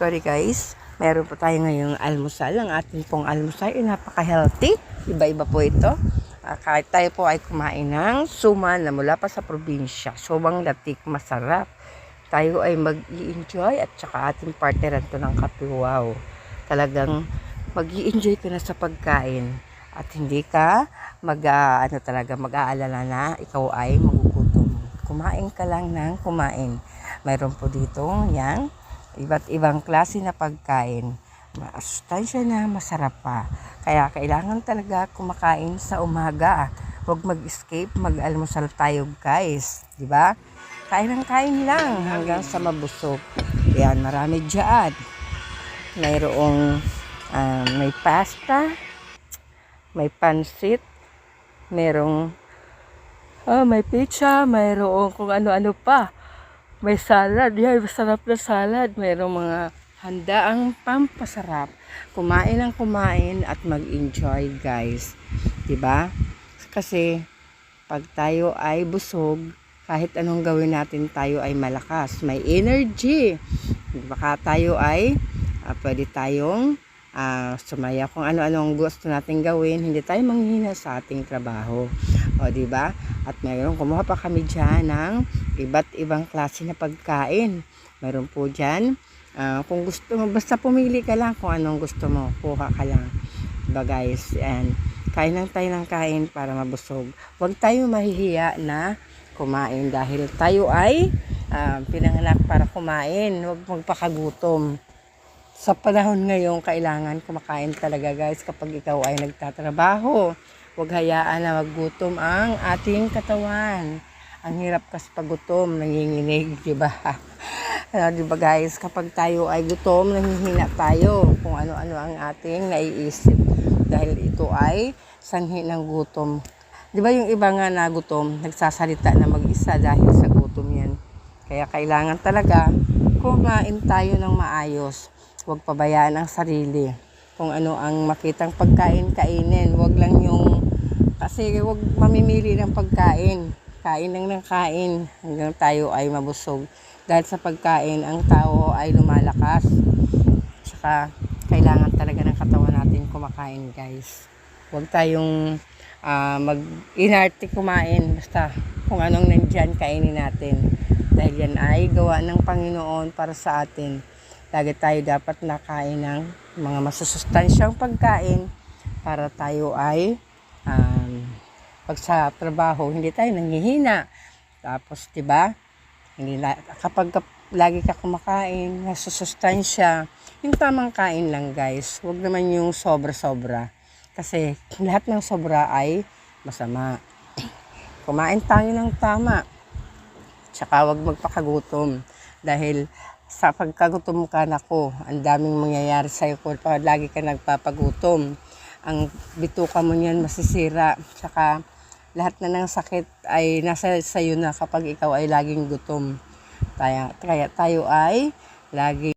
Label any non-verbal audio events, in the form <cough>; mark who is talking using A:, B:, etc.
A: Sorry guys, meron po tayo ngayong almusal. Ang ating pong almusal ay napaka-healthy. Iba-iba po ito. Ah, kahit tayo po ay kumain ng suman na mula pa sa probinsya. Sumang latik, masarap. Tayo ay mag-i-enjoy at saka ating partneran to ng kape. Wow. Talagang mag enjoy ka na sa pagkain. At hindi ka mag, ah, ano talaga, mag-aalala na ikaw ay magugutom. Kumain ka lang ng kumain. Mayroon po dito yang iba't ibang klase na pagkain. Masustansya na, masarap pa. Kaya kailangan talaga kumakain sa umaga. Huwag mag-escape, mag-almusal tayo guys. ba? Kain ng kain lang hanggang sa mabusog. Yan, marami dyan. Mayroong ah, may pasta, may pansit, merong ah, may pizza, mayroong kung ano-ano pa. May salad, yan, masarap na salad. Mayroong mga handaang pampasarap. Kumain ng kumain at mag-enjoy, guys. 'Di ba? Kasi pag tayo ay busog, kahit anong gawin natin, tayo ay malakas. May energy. Baka tayo ay ah, pwede tayong ah, sumaya kung ano-anong gusto natin gawin. Hindi tayo manghihina sa ating trabaho. O, ba? At mayroon, kumuha pa kami dyan ng iba't ibang klase na pagkain. Mayroon po dyan, ah, kung gusto mo, basta pumili ka lang kung anong gusto mo, kuha ka lang. Diba guys? And kain lang tayo ng kain para mabusog. Huwag tayo mahihiya na kumain dahil tayo ay ah, pinanganak para kumain. Huwag magpakagutom. Sa panahon ngayon, kailangan kumakain talaga guys kapag ikaw ay nagtatrabaho. Huwag hayaan na maggutom ang ating katawan. Ang hirap kasi pagutom, nanginginig, di ba? Ano, <laughs> di ba guys, kapag tayo ay gutom, nanghihina tayo kung ano-ano ang ating naiisip. Dahil ito ay sanhi ng gutom. Di ba yung iba nga na gutom, nagsasalita na mag-isa dahil sa gutom yan. Kaya kailangan talaga kumain tayo ng maayos. Huwag pabayaan ang sarili. Kung ano ang makitang pagkain, kainin. Huwag lang yung, kasi huwag mamimili ng pagkain. Kain lang ng kain hanggang tayo ay mabusog. Dahil sa pagkain, ang tao ay lumalakas. Saka, kailangan talaga ng katawan natin kumakain, guys. Huwag tayong ah, mag-inarte kumain. Basta, kung anong nandyan, kainin natin. Dahil yan ay gawa ng Panginoon para sa atin. Lagi tayo dapat nakain ng mga masusustansyang pagkain para tayo ay um, pag sa trabaho, hindi tayo nanghihina. Tapos, 'di ba? Hindi kapag ka, lagi ka kumakain, nasusustansya, yung tamang kain lang, guys. Huwag naman yung sobra-sobra. Kasi lahat ng sobra ay masama. <clears throat> Kumain tayo ng tama. Tsaka huwag magpakagutom. Dahil sa pagkagutom ka, nako, ang daming mangyayari sa'yo pag lagi ka nagpapagutom. Ang bituka mo niyan masisira. Tsaka lahat na ng sakit ay nasa sa'yo na kapag ikaw ay laging gutom. Kaya tayo ay lagi